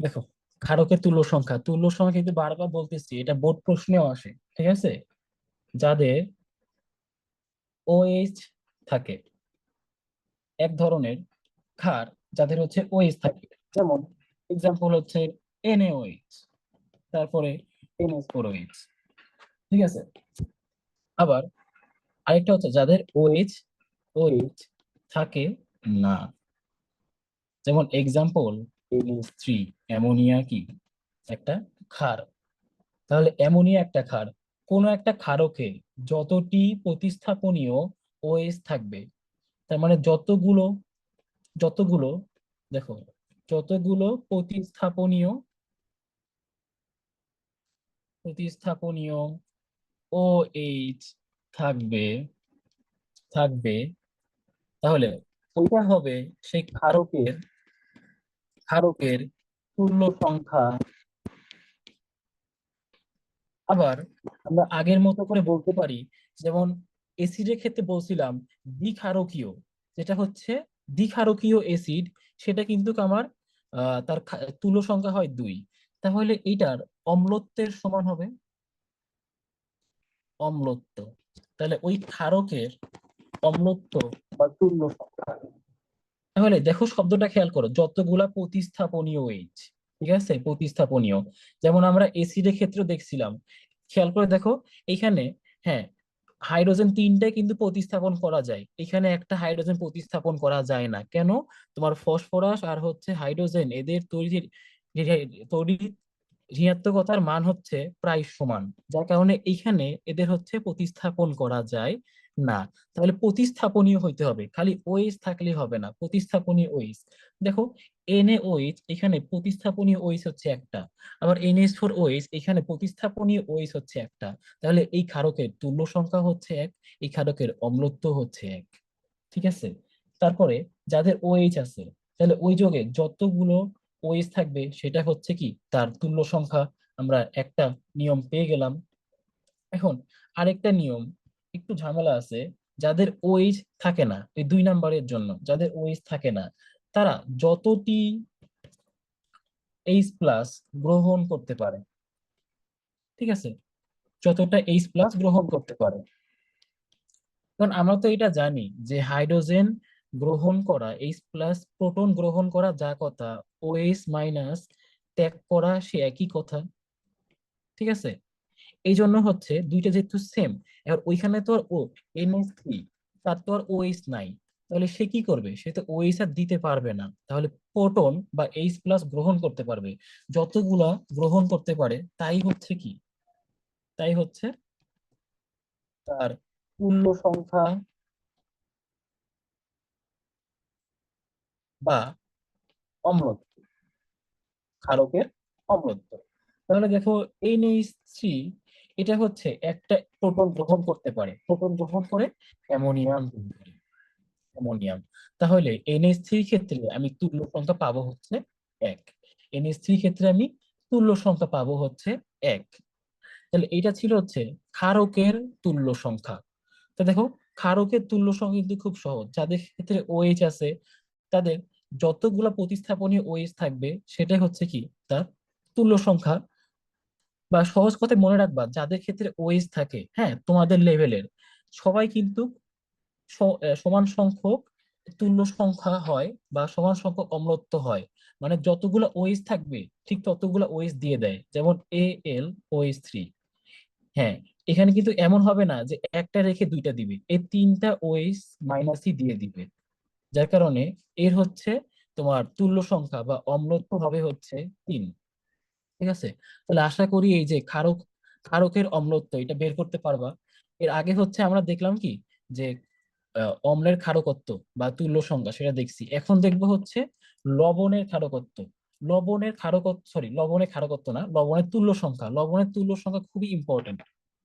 দেখো ক্ষারকের তুল্য সংখ্যা তুল্য সংখ্যা কিন্তু বারবার বলতেছি, এটা বোর্ড প্রশ্নেও আসে, ঠিক আছে? যাদের ওএইচ থাকে, এক ধরনের ক্ষার যাদের হচ্ছে ওএইচ থাকে। যেমন এক্সাম্পল হচ্ছে এনএওএইচ তারপরে এনএস ঠিক আছে? আবার আরেকটা হচ্ছে যাদের ওএইচ ওএইচ থাকে না। যেমন এক্সাম্পল এনএস থ্রি অ্যামোনিয়া কি? একটা ক্ষার। তাহলে অ্যামোনিয়া একটা ক্ষার। কোন একটা ক্ষারকে যতটি প্রতিস্থাপনীয় ওএস থাকবে, তার মানে যতগুলো যতগুলো, দেখো, যতগুলো প্রতিস্থাপনীয় প্রতিস্থাপনীয় ও থাকবে থাকবে, তাহলে ওইটা হবে সেই ক্ষারকের ক্ষারকের তুল্য সংখ্যা। আবার আমরা আগের মতো করে বলতে পারি, যেমন এসিডের ক্ষেত্রে বলছিলাম দ্বিক্ষারকীয়, যেটা হচ্ছে দ্বিক্ষারকীয় এসিড সেটা কিন্তু আমার তার তুল্য সংখ্যা হয় দুই। তাহলে এইটার অম্লত্বের সমান হবে। অম্লত্ব। তাহলে ওই ক্ষারকের অম্লত্ব বা তুল্য সংখ্যা। তাহলে দেখো শব্দটা খেয়াল করো, যতগুলা প্রতিস্থাপনীয় এইচ ঠিক আছে? প্রতিস্থাপনীয়। যেমন আমরা এসিডের ক্ষেত্রে দেখছিলাম। খেয়াল করে দেখো, এখানে হ্যাঁ হাইড্রোজেন তিনটাই কিন্তু প্রতিস্থাপন করা যায়। এখানে একটা হাইড্রোজেন প্রতিস্থাপন করা যায় না। কেন? তোমার ফসফরাস আর হচ্ছে হাইড্রোজেন এদের তৈরি তৈরি ঋণাত্মকতার মান হচ্ছে প্রায় সমান, যার কারণে এইখানে এদের হচ্ছে প্রতিস্থাপন করা যায় না। তাহলে প্রতিস্থাপনীয় হইতে হবে, খালি ওএইচ থাকলে হবে না, প্রতিস্থাপনীয় ওএইচ দেখো এনএওএইচ এখানে প্রতিস্থাপনীয় ওএইচ হচ্ছে একটা, আবার এন এস ফোর ওএইচ এখানে প্রতিস্থাপনীয় ওএইচ হচ্ছে একটা। তাহলে এই ক্ষারকের তুল্য সংখ্যা হচ্ছে এক, এই ক্ষারকের অম্লত্ব হচ্ছে এক, ঠিক আছে? তারপরে যাদের ওএইচ আছে, তাহলে ওই যোগে যতগুলো ওএইচ থাকবে, সেটা হচ্ছে কি? তার তুল্য সংখ্যা আমরা একটা নিয়ম পেয়ে গেলাম। এখন আরেকটা নিয়ম, একটু ঝামেলা আছে, যাদের ওএইচ থাকে না, এই দুই নাম্বারের জন্য, যাদের ওএইচ থাকে না, তারা যতটি এইচ প্লাস গ্রহণ করতে পারে, ঠিক আছে? যতটা এইচ প্লাস গ্রহণ করতে পারে। কারণ আমরা তো এটা জানি যে হাইড্রোজেন গ্রহণ করা এইচ প্লাস প্রোটন গ্রহণ করা যা কথা ও এইচ মাইনাস ত্যাগ করা সে একই কথা। ঠিক আছে? এই জন্য হচ্ছে দুইটা যেহেতু সেম এবার ওইখানে তো আর ও এনএস থ্রি তার তো আর ওএইচ নাই। তাহলে সে কি করবে? সে তো ওএইচ আর দিতে পারবে না। তাহলে প্রোটন বা এইচ প্লাস গ্রহণ করতে পারবে। যতগুলা গ্রহণ করতে পারে, তাই হচ্ছে কি? তাই হচ্ছে তার পূর্ণ সংখ্যা বা অম্লত্ব ক্ষারকের অম্লত্ব তাহলে দেখো এনএইচ থ্রি এটা হচ্ছে একটা প্রোটন গ্রহণ করতে পারে। প্রোটন গ্রহণ করে অ্যামোনিয়াম অ্যামোনিয়াম। তাহলে এনএইচ ক্ষেত্রে আমি তুল্য সংখ্যা পাবো হচ্ছে এক। এনএইচ থ্রি ক্ষেত্রে আমি তুল্য সংখ্যা পাবো হচ্ছে এক। তাহলে এটা ছিল হচ্ছে ক্ষারকের তুল্য সংখ্যা। তো দেখো, ক্ষারকের তুল্য সংখ্যা কিন্তু খুব সহজ। যাদের ক্ষেত্রে ওএইচ আছে, তাদের যতগুলা প্রতিস্থাপনীয় ওএইচ থাকবে, সেটাই হচ্ছে কি? তার তুল্য সংখ্যা। বা সহজ কথায় মনে রাখবা, যাদের ক্ষেত্রে ওএইচ থাকে হ্যাঁ তোমাদের লেভেলের সবাই কিন্তু সমান সংখ্যক তুল্য সংখ্যা হয় বা সমান সংখ্যক অম্লত্ব হয়। মানে যতগুলো ওএইচ থাকবে, ঠিক ততগুলো ওএইচ দিয়ে দেয়। যেমন এ এল ওএইচ থ্রি হ্যাঁ এখানে কিন্তু এমন হবে না যে একটা রেখে দুইটা দিবে, এই তিনটা ওএইচ মাইনাসই দিয়ে দিবে। যার কারণে এর হচ্ছে তোমার তুল্য সংখ্যা বা অম্লত্ব হবে হচ্ছে তিন। ঠিক আছে? তাহলে আশা করি এই যে ক্ষারক, ক্ষারকের অম্লত্ব এটা বের করতে পারবা। এর আগে হচ্ছে আমরা দেখলাম কি? যে অম্লের ক্ষারকত্ব বা তুল্য সংখ্যা সেটা দেখছি। এখন দেখব হচ্ছে লবণের ক্ষারকত্ব। লবণের ক্ষারকত্ব সরি লবণের ক্ষারকত্ব না, লবণের তুল্য সংখ্যা। লবণের তুল্য সংখ্যা খুবই ইম্পর্টেন্ট